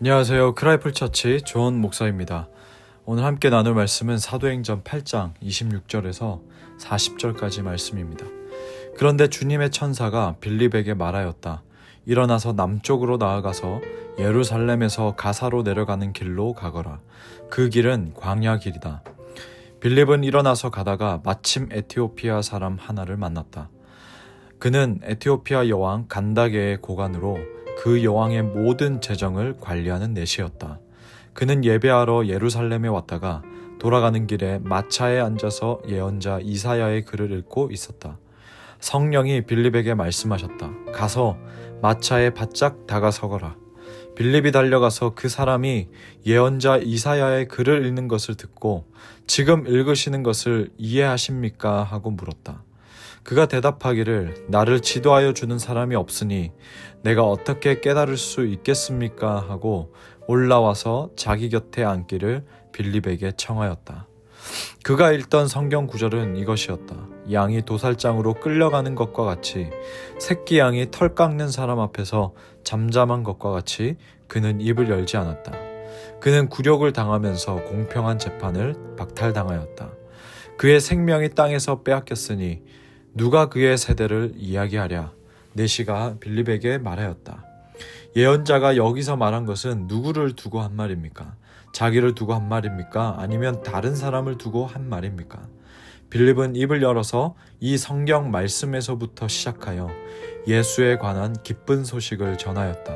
안녕하세요. 크라이플 처치 조원 목사입니다. 오늘 함께 나눌 말씀은 사도행전 8장 26절에서 40절까지 말씀입니다. 그런데 주님의 천사가 빌립에게 말하였다. 일어나서 남쪽으로 나아가서 예루살렘에서 가사로 내려가는 길로 가거라. 그 길은 광야 길이다. 빌립은 일어나서 가다가 마침 에티오피아 사람 하나를 만났다. 그는 에티오피아 여왕 간다게의 고관으로 그 여왕의 모든 재정을 관리하는 내시였다. 그는 예배하러 예루살렘에 왔다가 돌아가는 길에 마차에 앉아서 예언자 이사야의 글을 읽고 있었다. 성령이 빌립에게 말씀하셨다. 가서 마차에 바짝 다가서거라. 빌립이 달려가서 그 사람이 예언자 이사야의 글을 읽는 것을 듣고 지금 읽으시는 것을 이해하십니까? 하고 물었다. 그가 대답하기를 나를 지도하여 주는 사람이 없으니 내가 어떻게 깨달을 수 있겠습니까? 하고 올라와서 자기 곁에 앉기를 빌립에게 청하였다. 그가 읽던 성경 구절은 이것이었다. 양이 도살장으로 끌려가는 것과 같이 새끼 양이 털 깎는 사람 앞에서 잠잠한 것과 같이 그는 입을 열지 않았다. 그는 굴욕을 당하면서 공평한 재판을 박탈당하였다. 그의 생명이 땅에서 빼앗겼으니 누가 그의 세대를 이야기하랴. 내시가 빌립에게 말하였다. 예언자가 여기서 말한 것은 누구를 두고 한 말입니까? 자기를 두고 한 말입니까? 아니면 다른 사람을 두고 한 말입니까? 빌립은 입을 열어서 이 성경 말씀에서부터 시작하여 예수에 관한 기쁜 소식을 전하였다.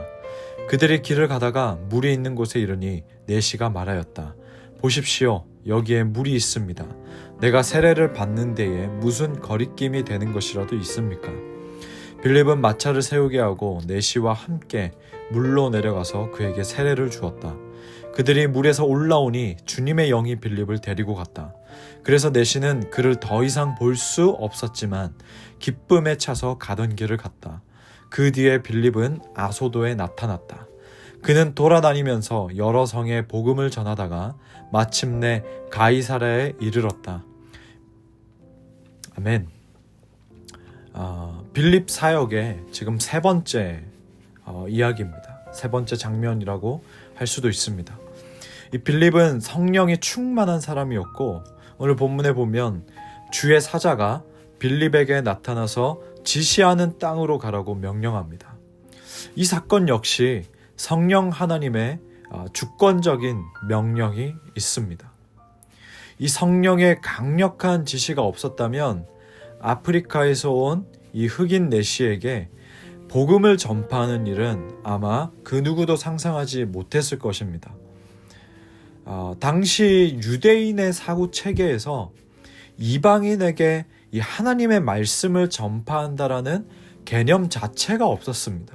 그들이 길을 가다가 물이 있는 곳에 이르니 내시가 말하였다. 보십시오. 여기에 물이 있습니다. 내가 세례를 받는 데에 무슨 거리낌이 되는 것이라도 있습니까? 빌립은 마차를 세우게 하고 내시와 함께 물로 내려가서 그에게 세례를 주었다. 그들이 물에서 올라오니 주님의 영이 빌립을 데리고 갔다. 그래서 내시는 그를 더 이상 볼 수 없었지만 기쁨에 차서 가던 길을 갔다. 그 뒤에 빌립은 아소도에 나타났다. 그는 돌아다니면서 여러 성에 복음을 전하다가 마침내 가이사라에 이르렀다. 아멘. 어, 빌립 사역의 지금 세 번째 어, 이야기입니다. 세 번째 장면이라고 할 수도 있습니다. 이 빌립은 성령이 충만한 사람이었고 오늘 본문에 보면 주의 사자가 빌립에게 나타나서 지시하는 땅으로 가라고 명령합니다. 이 사건 역시 성령 하나님의 어, 주권적인 명령이 있습니다. 이 성령의 강력한 지시가 없었다면 아프리카에서 온 이 흑인 내시에게 복음을 전파하는 일은 아마 그 누구도 상상하지 못했을 것입니다. 어, 당시 유대인의 사고 체계에서 이방인에게 이 하나님의 말씀을 전파한다라는 개념 자체가 없었습니다.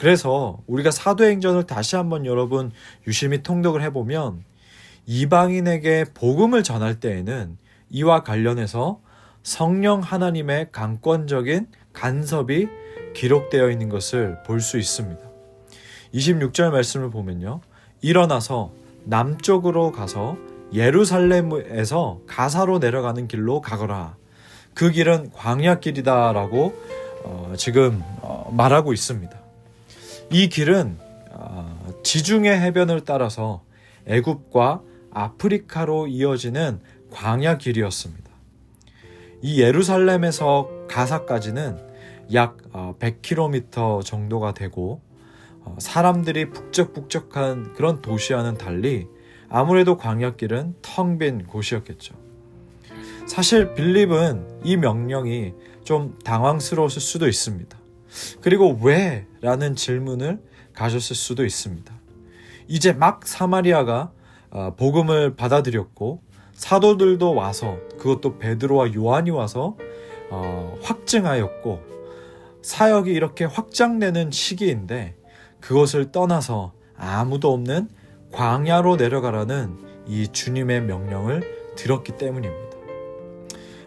그래서 우리가 사도행전을 다시 한번 여러분 유심히 통독을 해보면 이방인에게 복음을 전할 때에는 이와 관련해서 성령 하나님의 강권적인 간섭이 기록되어 있는 것을 볼 수 있습니다. 26절 말씀을 보면요. 일어나서 남쪽으로 가서 예루살렘에서 가사로 내려가는 길로 가거라. 그 길은 광야 길이다라고 어, 지금 어, 말하고 있습니다. 이 길은 어, 지중해 해변을 따라서 애굽과 아프리카로 이어지는 광야 길이었습니다. 이 예루살렘에서 가사까지는 약 100km 정도가 되고 어, 사람들이 북적북적한 그런 도시와는 달리 아무래도 광야길은 텅 빈 곳이었겠죠. 사실 빌립은 이 명령이 좀 당황스러웠을 수도 있습니다. 그리고 왜? 라는 질문을 가졌을 수도 있습니다. 이제 막 사마리아가 어, 복음을 받아들였고 사도들도 와서 그것도 베드로와 요한이 와서 어, 확증하였고 사역이 이렇게 확장되는 시기인데 그것을 떠나서 아무도 없는 광야로 내려가라는 이 주님의 명령을 들었기 때문입니다.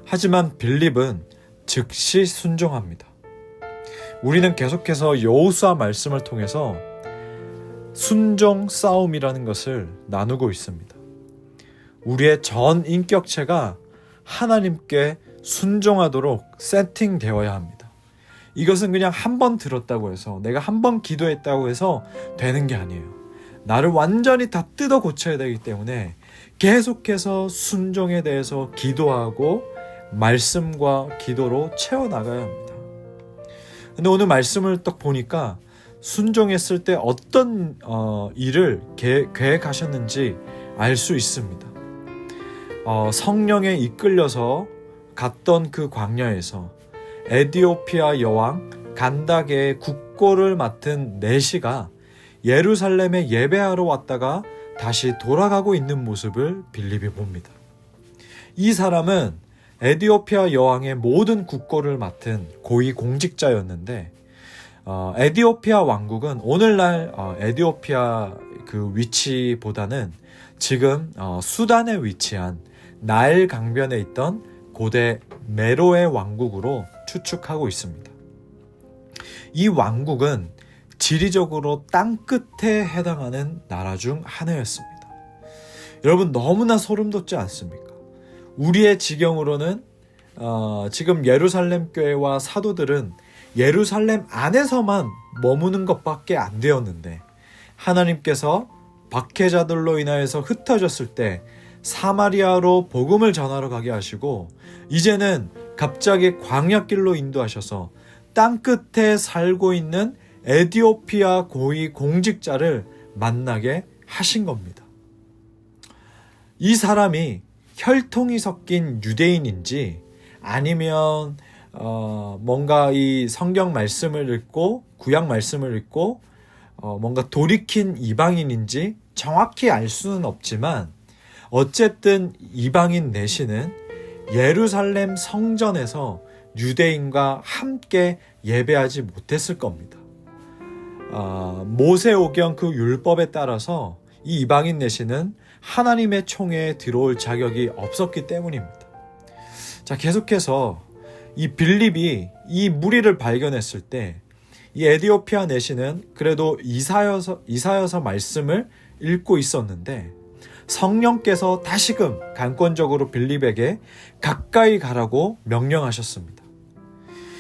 하지만 빌립은 즉시 순종합니다. 우리는 계속해서 여호수아 말씀을 통해서 순종 싸움이라는 것을 나누고 있습니다. 우리의 전 인격체가 하나님께 순종하도록 세팅되어야 합니다. 이것은 그냥 한 번 들었다고 해서 내가 한 번 기도했다고 해서 되는 게 아니에요. 나를 완전히 다 뜯어 고쳐야 되기 때문에 계속해서 순종에 대해서 기도하고 말씀과 기도로 채워나가야 합니다. 근데 오늘 말씀을 딱 보니까 순종했을 때 어떤 어, 일을 계, 계획하셨는지 알 수 있습니다. 어, 성령에 이끌려서 갔던 그 광야에서 에디오피아 여왕 간닥의 국고를 맡은 네시가 예루살렘에 예배하러 왔다가 다시 돌아가고 있는 모습을 빌립이 봅니다. 이 사람은 에디오피아 여왕의 모든 국고를 맡은 고위 공직자였는데 어, 에디오피아 왕국은 오늘날 어, 에디오피아 그 위치보다는 지금 어, 수단에 위치한 나일 강변에 있던 고대 메로의 왕국으로 추측하고 있습니다. 이 왕국은 지리적으로 땅 끝에 해당하는 나라 중 하나였습니다. 여러분 너무나 소름 돋지 않습니까? 우리의 지경으로는 어, 지금 예루살렘 교회와 사도들은 예루살렘 안에서만 머무는 것밖에 안 되었는데 하나님께서 박해자들로 인하여서 흩어졌을 때 사마리아로 복음을 전하러 가게 하시고 이제는 갑자기 광야길로 인도하셔서 땅 끝에 살고 있는 에디오피아 고위 공직자를 만나게 하신 겁니다. 이 사람이 혈통이 섞인 유대인인지 아니면 어, 뭔가 이 성경 말씀을 읽고 구약 말씀을 읽고 어, 뭔가 돌이킨 이방인인지 정확히 알 수는 없지만 어쨌든 이방인 내시는 예루살렘 성전에서 유대인과 함께 예배하지 못했을 겁니다. 아, 모세오경 그 율법에 따라서 이 이방인 내시는 하나님의 총회에 들어올 자격이 없었기 때문입니다. 자, 계속해서 이 빌립이 이 무리를 발견했을 때 이 에디오피아 내시는 그래도 이사여서 이사여서 말씀을 읽고 있었는데 성령께서 다시금 강권적으로 빌립에게 가까이 가라고 명령하셨습니다.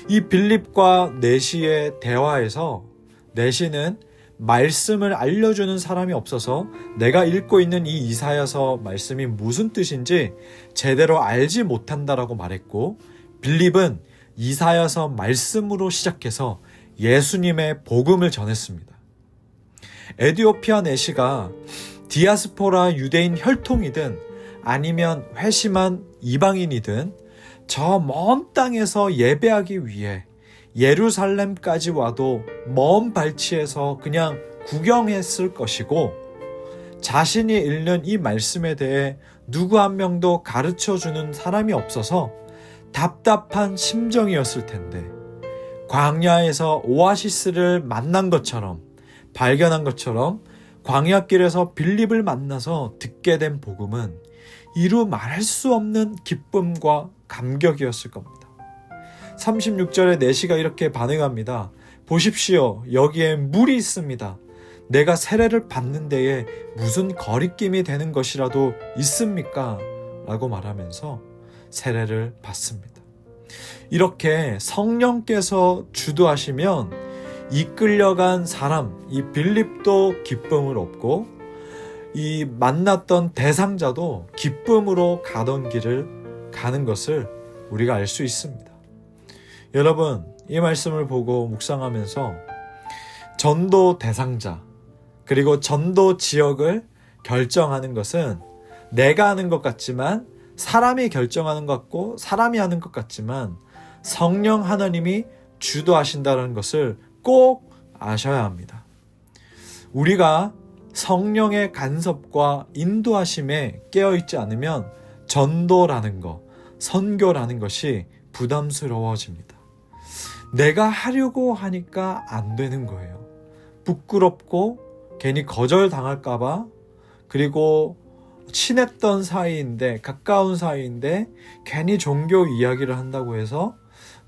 이 빌립과 내시의 대화에서 내시는 말씀을 알려주는 사람이 없어서 내가 읽고 있는 이 이사야서 말씀이 무슨 뜻인지 제대로 알지 못한다라고 말했고 빌립은 이사야서 말씀으로 시작해서 예수님의 복음을 전했습니다. 에디오피아 내시가 디아스포라 유대인 혈통이든 아니면 회심한 이방인이든 저 먼 땅에서 예배하기 위해 예루살렘까지 와도 먼 발치에서 그냥 구경했을 것이고 자신이 읽는 이 말씀에 대해 누구 한 명도 가르쳐 주는 사람이 없어서 답답한 심정이었을 텐데 광야에서 오아시스를 만난 것처럼 발견한 것처럼 광야길에서 빌립을 만나서 듣게 된 복음은 이루 말할 수 없는 기쁨과 감격이었을 겁니다. 36절에 내시가 이렇게 반응합니다. 보십시오. 여기에 물이 있습니다. 내가 세례를 받는 데에 무슨 거리낌이 되는 것이라도 있습니까? 라고 말하면서 세례를 받습니다. 이렇게 성령께서 주도하시면 이끌려간 사람, 이 빌립도 기쁨을 얻고 이 만났던 대상자도 기쁨으로 가던 길을 가는 것을 우리가 알 수 있습니다. 여러분, 이 말씀을 보고 묵상하면서 전도 대상자, 그리고 전도 지역을 결정하는 것은 내가 하는 것 같지만 사람이 결정하는 것 같고 사람이 하는 것 같지만 성령 하나님이 주도하신다는 것을 꼭 아셔야 합니다. 우리가 성령의 간섭과 인도하심에 깨어있지 않으면 전도라는 것, 선교라는 것이 부담스러워집니다. 내가 하려고 하니까 안 되는 거예요. 부끄럽고 괜히 거절당할까봐 그리고 친했던 사이인데 가까운 사이인데 괜히 종교 이야기를 한다고 해서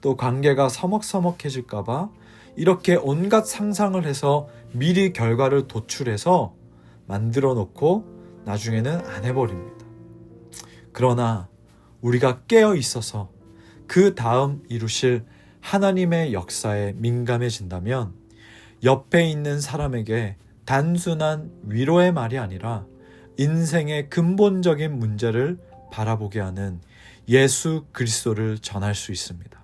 또 관계가 서먹서먹해질까봐 이렇게 온갖 상상을 해서 미리 결과를 도출해서 만들어 놓고 나중에는 안 해버립니다. 그러나 우리가 깨어 있어서 그 다음 이루실 하나님의 역사에 민감해진다면 옆에 있는 사람에게 단순한 위로의 말이 아니라 인생의 근본적인 문제를 바라보게 하는 예수 그리스도를 전할 수 있습니다.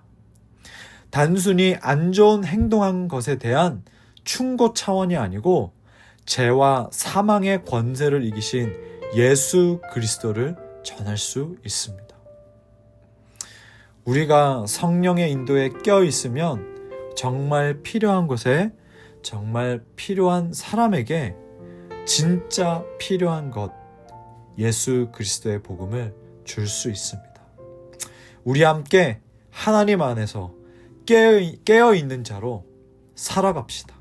단순히 안 좋은 행동한 것에 대한 충고 차원이 아니고 죄와 사망의 권세를 이기신 예수 그리스도를 전할 수 있습니다. 우리가 성령의 인도에 껴 있으면 정말 필요한 곳에 정말 필요한 사람에게 진짜 필요한 것 예수 그리스도의 복음을 줄 수 있습니다. 우리 함께 하나님 안에서 깨어, 있는 자로 살아갑시다.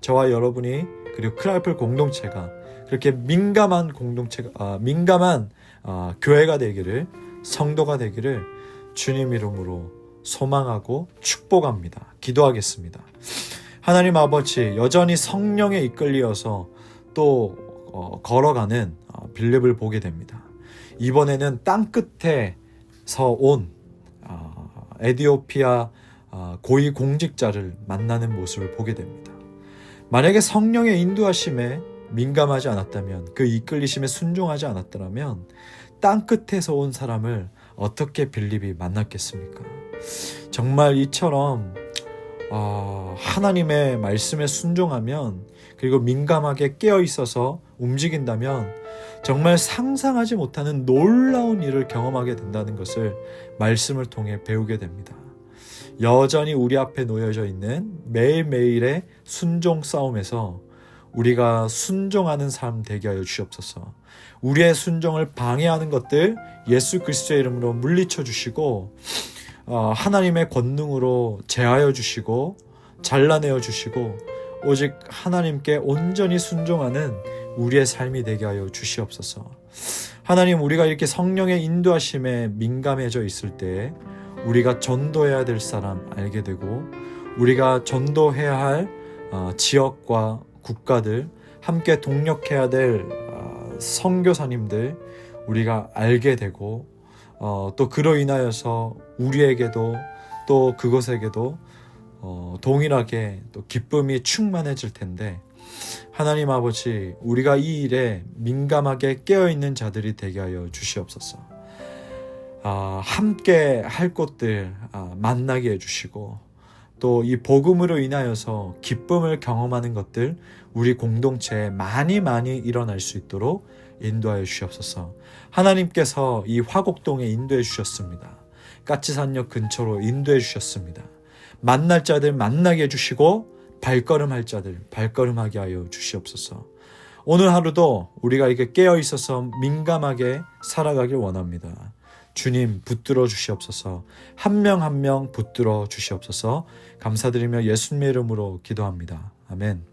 저와 여러분이 그리고 크라이플 공동체가 그렇게 민감한 공동체가 아, 민감한 아, 교회가 되기를 성도가 되기를 주님 이름으로 소망하고 축복합니다. 기도하겠습니다. 하나님 아버지 여전히 성령에 이끌리어서 또 어, 걸어가는 어, 빌립을 보게 됩니다. 이번에는 땅 끝에서 온 어, 에디오피아 어, 고위 공직자를 만나는 모습을 보게 됩니다. 만약에 성령의 인도하심에 민감하지 않았다면 그 이끌리심에 순종하지 않았더라면 땅 끝에서 온 사람을 어떻게 빌립이 만났겠습니까? 정말 이처럼 어, 하나님의 말씀에 순종하면 그리고 민감하게 깨어 있어서 움직인다면 정말 상상하지 못하는 놀라운 일을 경험하게 된다는 것을 말씀을 통해 배우게 됩니다. 여전히 우리 앞에 놓여져 있는 매일매일의 순종 싸움에서 우리가 순종하는 삶 되게 하여 주시옵소서. 우리의 순종을 방해하는 것들 예수 그리스도의 이름으로 물리쳐 주시고 어, 하나님의 권능으로 제하여 주시고 잘라내어 주시고 오직 하나님께 온전히 순종하는 우리의 삶이 되게 하여 주시옵소서. 하나님 우리가 이렇게 성령의 인도하심에 민감해져 있을 때 우리가 전도해야 될 사람 알게 되고 우리가 전도해야 할 어, 지역과 국가들 함께 동력해야 될 어, 선교사님들 우리가 알게 되고 어, 또 그로 인하여서 우리에게도 또 그것에게도 어, 동일하게 또 기쁨이 충만해질 텐데 하나님 아버지 우리가 이 일에 민감하게 깨어 있는 자들이 되게 하여 주시옵소서. 아, 함께 할 것들 아, 만나게 해주시고 또 이 복음으로 인하여서 기쁨을 경험하는 것들 우리 공동체에 많이 많이 일어날 수 있도록 인도하여 주시옵소서. 하나님께서 이 화곡동에 인도해 주셨습니다. 까치산역 근처로 인도해 주셨습니다. 만날 자들 만나게 해주시고 발걸음할 자들 발걸음하게 하여 주시옵소서. 오늘 하루도 우리가 이렇게 깨어 있어서 민감하게 살아가길 원합니다. 주님 붙들어 주시옵소서. 한 명 한 명 붙들어 주시옵소서. 감사드리며 예수님의 이름으로 기도합니다. 아멘.